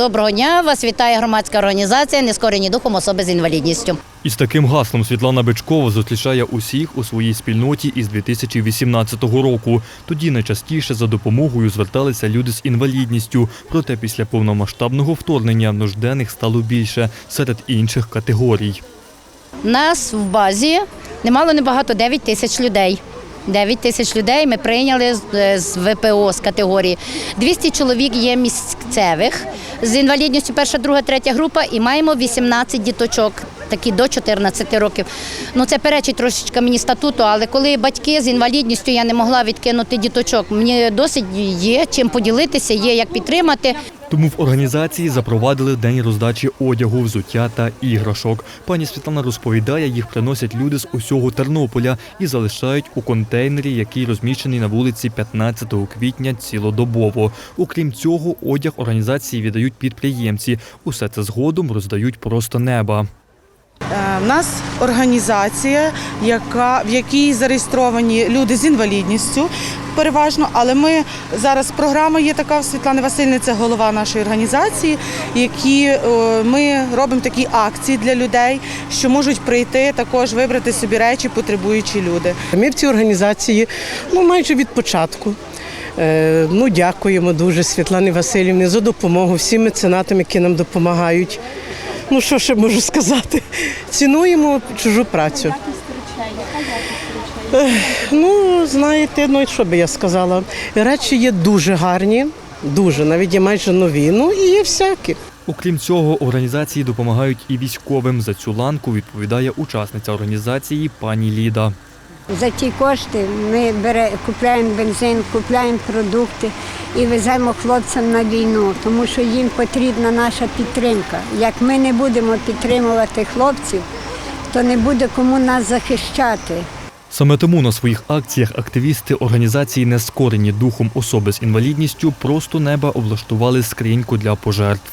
Доброго дня! Вас вітає громадська організація Нескорені духом особи з інвалідністю. Із таким гаслом Світлана Бичкова зустрічає усіх у своїй спільноті із 2018 року. Тоді найчастіше за допомогою зверталися люди з інвалідністю. Проте після повномасштабного вторгнення нужденних стало більше серед інших категорій. Нас в базі немало небагато 9 тисяч людей. 9 тисяч людей ми прийняли з- з ВПО з категорії. 200 чоловік є місцевих з інвалідністю перша, друга, третя група і маємо 18 діточок, такі до 14 років. Ну це перечить трошечки мені статуту, але коли батьки з інвалідністю я не могла відкинути діточок. Мені досить є чим поділитися, є як підтримати. Тому в організації запровадили день роздачі одягу, взуття та іграшок. Пані Світлана розповідає, їх приносять люди з усього Тернополя і залишають у контейнері, який розміщений на вулиці 15 квітня цілодобово. Окрім цього, одяг організації віддають підприємці. Усе це згодом роздають просто неба. Е, В нас організація, яка, в якій зареєстровані люди з інвалідністю переважно, але ми зараз програма є така в Світлани це голова нашої організації, які е, ми робимо такі акції для людей, що можуть прийти також вибрати собі речі, потребуючі люди. Ми в цій організації ну, майже від початку. Е, Ну, дякуємо дуже Світлані Васильівні за допомогу всім меценатам, які нам допомагають. Ну, що ще можу сказати? Цінуємо чужу працю. Ну, знаєте, ну і що би я сказала? Речі є дуже гарні, дуже, навіть є майже нові. Ну і є всякі. Окрім цього, організації допомагають і військовим. За цю ланку відповідає учасниця організації пані Ліда. За ті кошти ми бере, купляємо бензин, купляємо продукти і веземо хлопцям на війну, тому що їм потрібна наша підтримка. Як ми не будемо підтримувати хлопців, то не буде кому нас захищати. Саме тому на своїх акціях активісти організації не скорені духом особи з інвалідністю просто неба облаштували скриньку для пожертв.